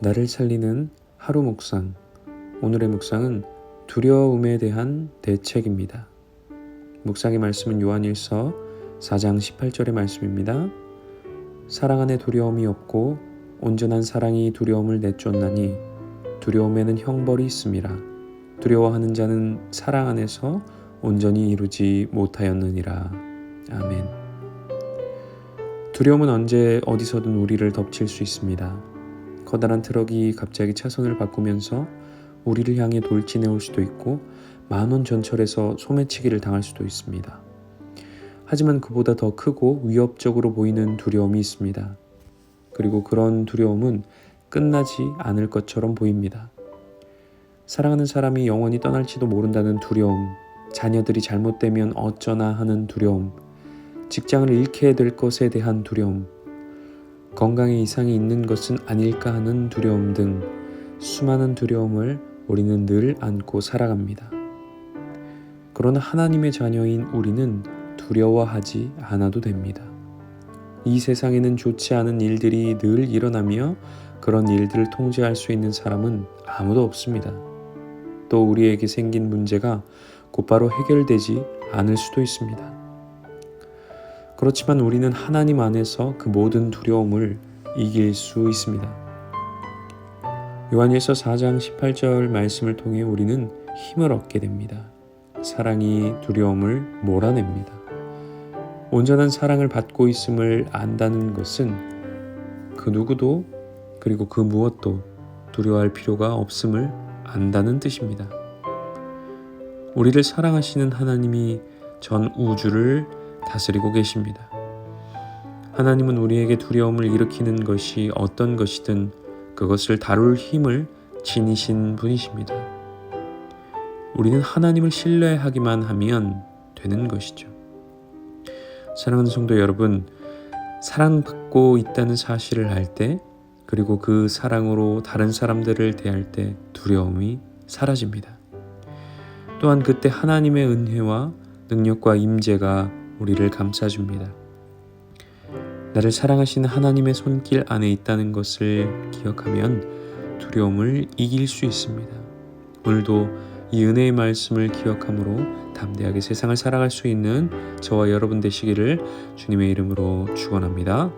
나를 살리는 하루 묵상. 오늘의 묵상은 두려움에 대한 대책입니다. 묵상의 말씀은 요한일서 4장 18절의 말씀입니다. 사랑 안에 두려움이 없고 온전한 사랑이 두려움을 내쫓나니 두려움에는 형벌이 있음이라. 두려워하는 자는 사랑 안에서 온전히 이루지 못하였느니라. 아멘. 두려움은 언제 어디서든 우리를 덮칠 수 있습니다. 커다란 트럭이 갑자기 차선을 바꾸면서 우리를 향해 돌진해 올 수도 있고 만원 전철에서 소매치기를 당할 수도 있습니다. 하지만 그보다 더 크고 위협적으로 보이는 두려움이 있습니다. 그리고 그런 두려움은 끝나지 않을 것처럼 보입니다. 사랑하는 사람이 영원히 떠날지도 모른다는 두려움, 자녀들이 잘못되면 어쩌나 하는 두려움, 직장을 잃게 될 것에 대한 두려움, 건강에 이상이 있는 것은 아닐까 하는 두려움 등 수많은 두려움을 우리는 늘 안고 살아갑니다. 그러나 하나님의 자녀인 우리는 두려워하지 않아도 됩니다. 이 세상에는 좋지 않은 일들이 늘 일어나며 그런 일들을 통제할 수 있는 사람은 아무도 없습니다. 또 우리에게 생긴 문제가 곧바로 해결되지 않을 수도 있습니다. 그렇지만 우리는 하나님 안에서 그 모든 두려움을 이길 수 있습니다. 요한일서 4장 18절 말씀을 통해 우리는 힘을 얻게 됩니다. 사랑이 두려움을 몰아냅니다. 온전한 사랑을 받고 있음을 안다는 것은 그 누구도 그리고 그 무엇도 두려워할 필요가 없음을 안다는 뜻입니다. 우리를 사랑하시는 하나님이 전 우주를 다스리고 계십니다. 하나님은 우리에게 두려움을 일으키는 것이 어떤 것이든 그것을 다룰 힘을 지니신 분이십니다. 우리는 하나님을 신뢰하기만 하면 되는 것이죠. 사랑하는 성도 여러분, 사랑받고 있다는 사실을 알 때, 그리고 그 사랑으로 다른 사람들을 대할 때 두려움이 사라집니다. 또한 그때 하나님의 은혜와 능력과 임재가 우리를 감싸줍니다. 나를 사랑하시는 하나님의 손길 안에 있다는 것을 기억하면 두려움을 이길 수 있습니다. 오늘도 이 은혜의 말씀을 기억함으로 담대하게 세상을 살아갈 수 있는 저와 여러분 되시기를 주님의 이름으로 축원합니다.